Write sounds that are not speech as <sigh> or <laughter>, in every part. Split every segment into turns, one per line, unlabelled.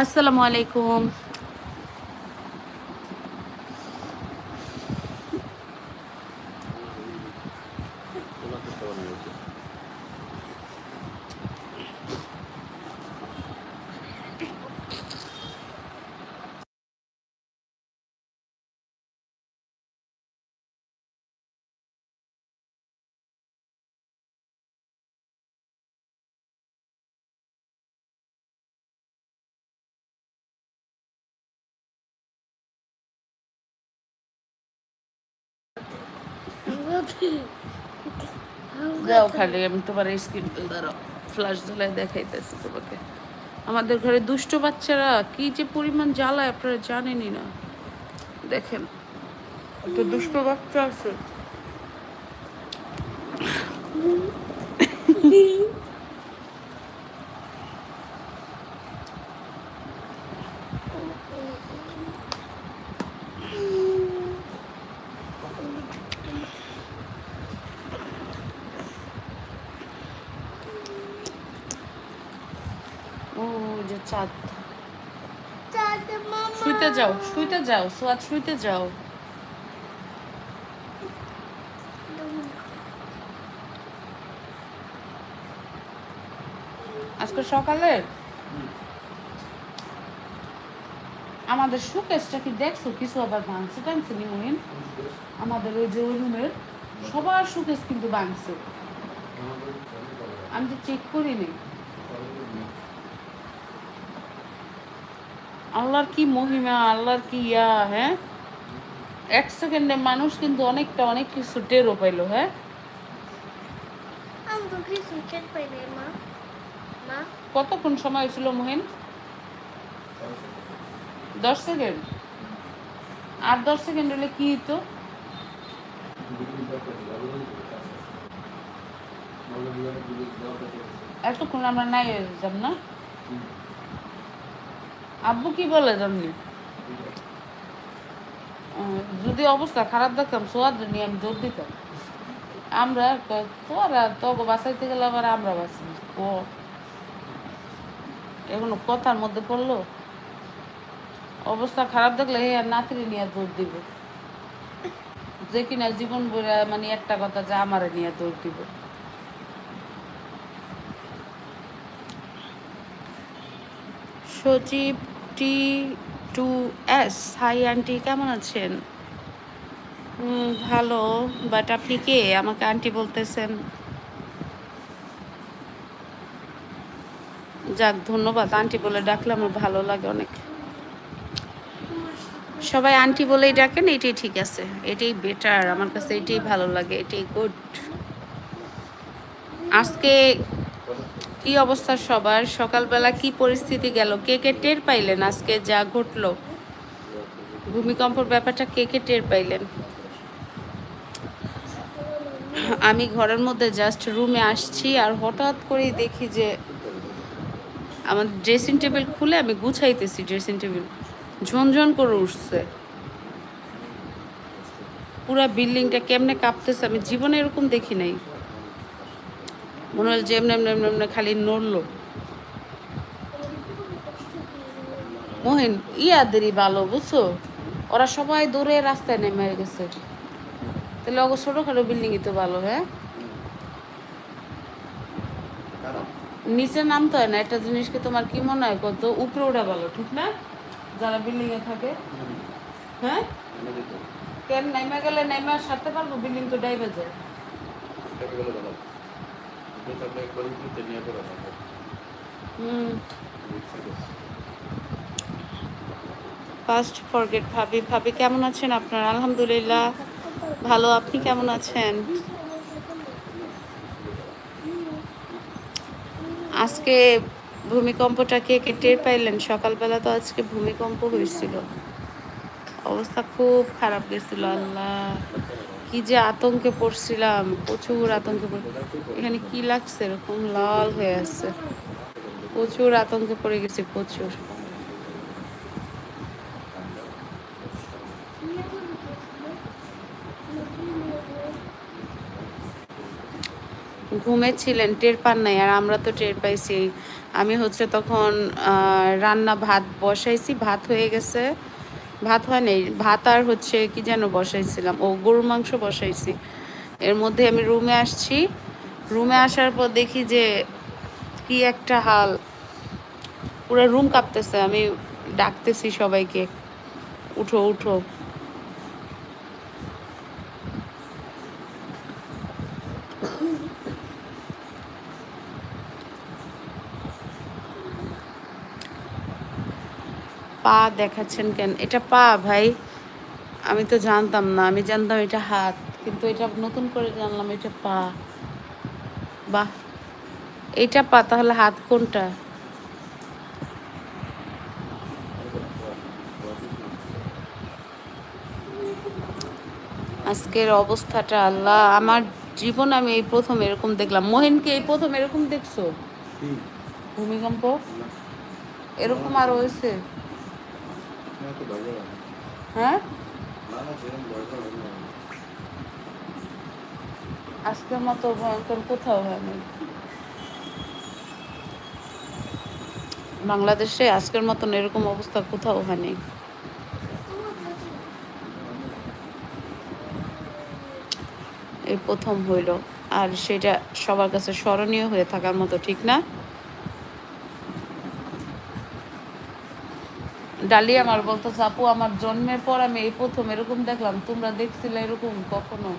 আসসালামু আলাইকুম। যাও খালি আমি তোমার স্ক্রিন ধরো। ফ্লাশ ধুলাই দেখাইতেছি তোমাকে। আমাদের ঘরে দুষ্ট বাচ্চারা কি যে পরিমাণ জ্বালায় আপনারা জানেনই না। দেখেন একটা দুষ্ট বাচ্চা আছে <laughs> ও চাঁদ। শুইতে যাও শুইতে যাও সোয়াদ শুইতে যাও। আজকে সকালে? আমাদের শোকেসটা কি দেখছ? কিছু আবার ভাঙছে টাঙছে নি মহিন? আমাদের ওই যে ওই রুমের সবার শোকেস কিন্তু ভাঙছে। আমি তো চেক করিনি। আল্লাহর কি মহিমা আল্লাহর কি ইয়া হ্যাঁ? এক সেকেন্ডে মানুষ কিন্তু অনেকটা অনেক কিছু টেরও পাইলো হ্যাঁ? কতক্ষণ সময় ছিল মহিন? দশ সেকেন্ড? আর দশ সেকেন্ড হলে কি হতো এতক্ষণ আমরা নাই হয়ে যেতাম না? আব্বু কি বলে আহ, যদি অবস্থা খারাপ দেখতাম সোয়ার নিয়ে আমি দৌড় দিতাম। আমরা তোরা তোকে বাঁচাইতে গেলে আবার আমরা বাঁচি। ও। এখনও কথার মধ্যে পড়ল। অবস্থা খারাপ দেখলে হে নাতিরে নিয়ে দৌড় দিব। যে কিনা জীবন বইরা মানে একটা কথা যে আমারে নিয়ে দৌড় দিব। Sajib T two S. Hi aunty কেমন আছেন? ভালো বাট আপনি কে? আমাকে আন্টি বলতেছেন। যাক, ধন্যবাদ। আন্টি বলে ডাকলে আমার ভালো লাগে অনেক। সবাই আন্টি বলেই ডাকেন, এটাই ঠিক আছে। এটাই বেটার আমার কাছে এটাই ভালো লাগে, এটাই গুড আজকে কি অবস্থা সবার? সকালবেলা কি পরিস্থিতি গেল? কে কে টের পাইলেন আজকে যা ঘটলো? ভূমিকম্পর ব্যাপারটা কে কে টের পাইলেন? আমি ঘরের মধ্যে জাস্ট রুমে আসছি আর হঠাৎ করেই দেখি যে আমার ড্রেসিং টেবিল খুলে আমি গুছাইতেছি ড্রেসিং টেবিল ঝনঝন করে উঠছে। পুরা বিল্ডিংটা কেমনে কাঁপতেছে আমি জীবনে এরকম দেখি নাই। মনে হল যে এমনি এমনি এমনি খালি নড়লো। মহিন ইয়াদেরই ভালো বুঝছ? ওরা সবাই দূরে রাস্তায় নেমে গেছে। তাহলে অগো ছোটোখাটো বিল্ডিংই তো ভালো হ্যাঁ? নিচে নামতে হয় না, একটা জিনিসকে তোমার কি মনে হয় কত? উপরে ওঠা ভালো, ঠিক না? যারা বিল্ডিং এ থাকে হ্যাঁ? কেন নেমে গেলে নেমে সারতে পারব? বিল্ডিং তো ডাইবে যায় হুম। ফার্স্ট ফরগেট ভাবি। ভাবি কেমন আছেন আপনার? আলহামদুলিল্লাহ। ভালো আপনি কেমন আছেন? আজকে ভূমিকম্পটা কে কে টের পাইলেন? সকালবেলা তো আজকে ভূমিকম্প হয়েছিল। অবস্থা খুব খারাপ গেছিল আল্লাহ। কি যে আতঙ্কে পড়ছিলাম, প্রচুর আতঙ্কে এখানে কি লাগছে এরকম? লাল হয়ে আছে। প্রচুর আতঙ্কে পড়ে গেছে, প্রচুর। ঘুমেছিলেন, টের পান নাই, আর আমরা তো টের পাইছি। আমি হচ্ছে তখন রান্না ভাত বসাইছি, ভাত হয়ে গেছে। ভাত হয় নাই। ভাত আর হচ্ছে কি যেন বসাইছিলাম। ও গরুর মাংস বসাইছি। এর মধ্যে আমি রুমে আসছি। রুমে আসার পর দেখি যে কি একটা হাল। পুরো রুম কাঁপতেছে। আমি ডাকতেছি সবাইকে, উঠো উঠো। পা দেখাচ্ছেন কেন? এটা পা ভাই। আমি তো জানতাম না আমি জানতাম এটা হাত কিন্তু এটা নতুন করে জানলাম এটা পা। বাহ এইটা পা তাহলে হাত কোনটা? আজকের অবস্থাটা আল্লাহ আমার জীবন আমি এই প্রথম এরকম দেখলাম। মোহিনকে এই প্রথম এরকম দেখছ? ভূমিকম্প? এরকম আর হয়েছে। হ্যাঁ। আজকের মতো ভয়ঙ্কর কোথাও হয়নি। বাংলাদেশে আজকের মতন এরকম অবস্থা কোথাও হয়নি। এই প্রথম হইল। আর সেটা সবার কাছে স্মরণীয় হয়ে থাকার মতো ঠিক না? ডালি আমার বলতো আপু, আমার জন্মের পর আমি এই প্রথম এরকম দেখলাম, তোমরা দেখছিলে এরকম কখনো?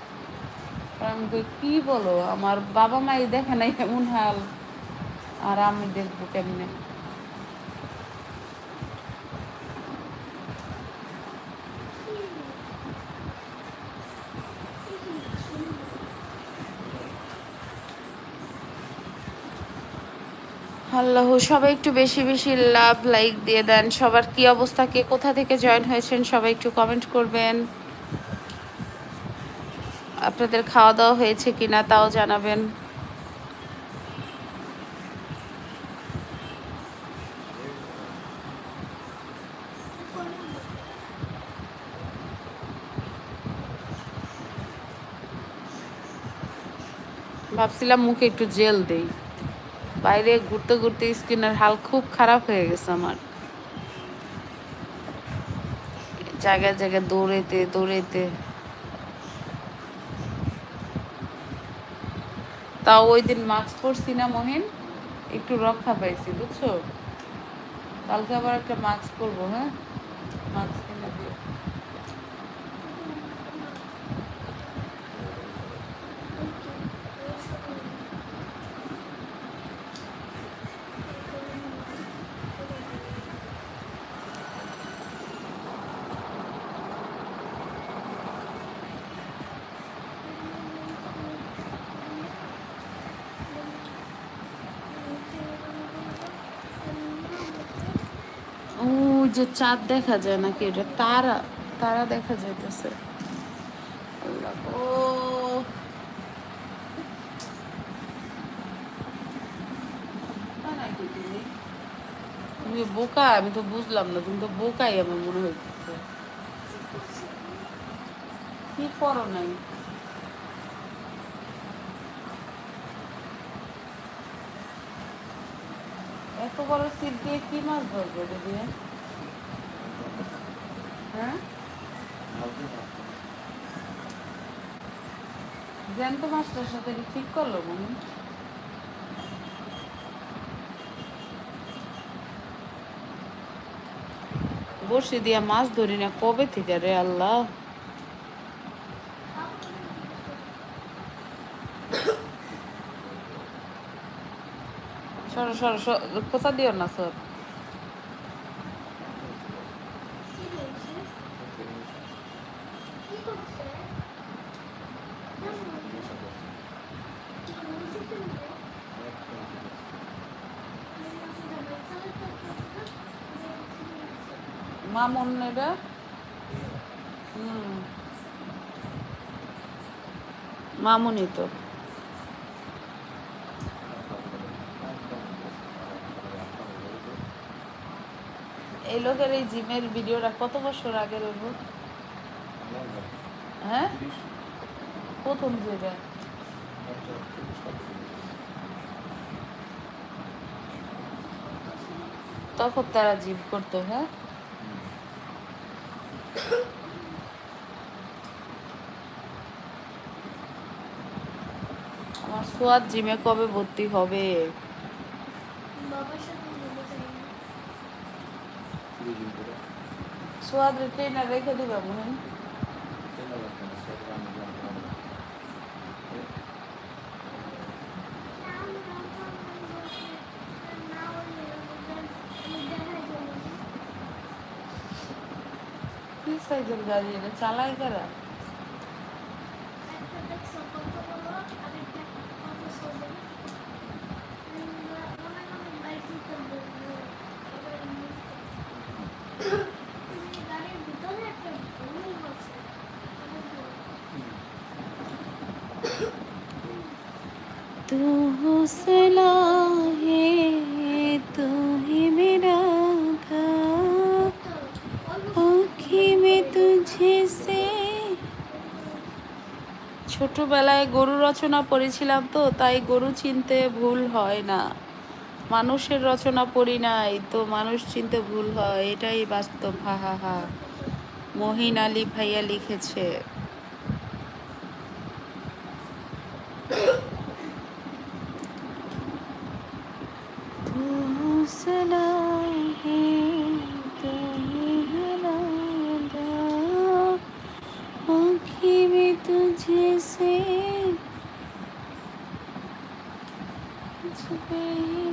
আমি কি বলো? আমার বাবা মাই দেখে নাই এমন হাল। আর আমি দেখব কেমনে? আল্লাহ, সবাই একটু বেশি বেশি লাভ লাইক দিয়ে দেন। সবার কি অবস্থা? কে কোথা থেকে জয়েন হয়েছেন? সবাই একটু কমেন্ট করবেন। আপনাদের খাওয়া দাওয়া হয়েছে কিনা তাও জানাবেন। ভাবছিলাম মুখে একটু জেল দেই। বাইরে ঘুরতে ঘুরতে স্কিনের হাল খুব খারাপ হয়ে গেছে আমার। জায়গায় জায়গায় দৌড়েতে দৌড়েতে। তাও ওই দিন মাস্ক পরছি না মহিন, একটু রক্ষা পাইছি, বুঝছ? কালকে আবার একটা মাস্ক পরবো হ্যাঁ? মাস্ক কিনে দিও ও যে চাঁদ দেখা যায় নাকি এটা? তারা তারা দেখা যাইতেছে। তুমি? বোকা? আমি তো বুঝলাম না, তুমি তো বোকাই আমার মনে হচ্ছে কি করো নাই? এত বড় সিট দিয়ে কি মাছ ধরবে দিয়ে হ্যাঁ? জ্যান্ত মাছটার সাথে ঠিক করল মনে বসে দিয়া মাছ ধরি না কবে থেকে রে আল্লাহ? সরো সরো সরো, কোথা দিও না সর মামন এটা মা মামনি তো। এই লোকের এই জিমের ভিডিওটা কত বছর আগের হলো হ্যাঁ? প্রথম জায়গায় তখন তারা জিম করতো হ্যাঁ? আমার সোয়াদ জিমে কবে ভর্তি হবে
বাবার সাথে না।
সোয়াদ রেখে দিবা
কেন লাগছে না সব রান্না রান্না রান্না
কি সাইজের গাড়ি এটা চালাই কারা
গাড়ির
ছোটবেলায় গরু রচনা পড়েছিলাম তো তাই গরু চিনতে ভুল হয় না মানুষের রচনা পড়ি নাই তো মানুষ চিনতে ভুল হয় এটাই বাস্তব হা হা হা মহিন আলী ভাইয়া লিখেছে तू हौसला है तुझे से छुपे ही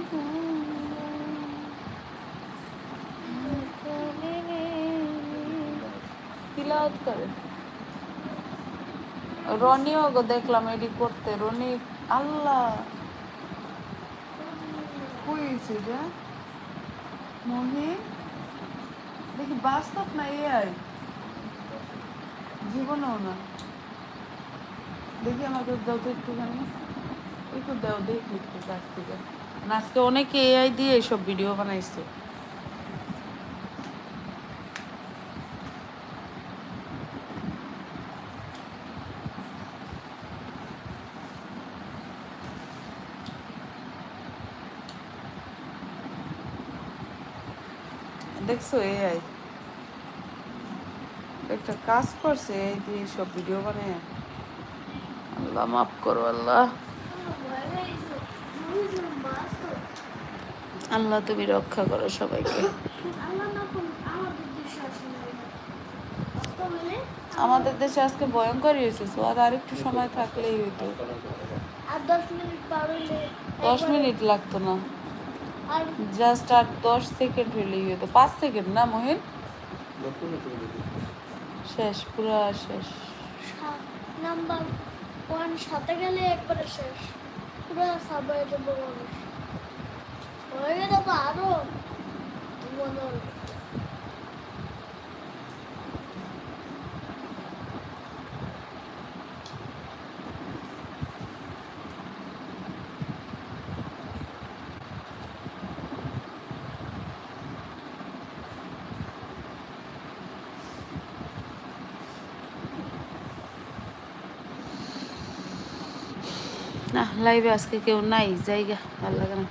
তিলাওয়াত করে রনিও গো দেখলাম এডি করতে রনি আল্লাহ হয়েছে যা মহি দেখি বাস্তব না এআই জীবনেও না দেখি তো একটুখানি একটু দেখি একটু থেকে। আজকে এআই দিয়ে এইসব ভিডিও বানাইছে। দেখছ এআই একটা কাজ করছে এই দিয়ে সব ভিডিও বানায়। আল্লাহ মাফ করো আল্লাহ। আল্লাহ তুমি রক্ষা করো সবাইকে। আমাদের দেশে আজকে ভয়ঙ্কর হয়েছে সোয়াদ আর একটু সময় থাকলেই হইতো।
দশ মিনিট
লাগতো না। জাস্ট আর দশ সেকেন্ড হইলেই হইতো। পাঁচ সেকেন্ড না মহিন? শেষ পুরো শেষ।
নাম্বার। ওয়ান সাথে গেলে একবারে শেষ। পুরো সাবওয়ে দেবো মানুষ। হয়ে গেলে তো আরও মনে
না লাইভে আজকে কেউ নাই জায়গা ভালো লাগে না।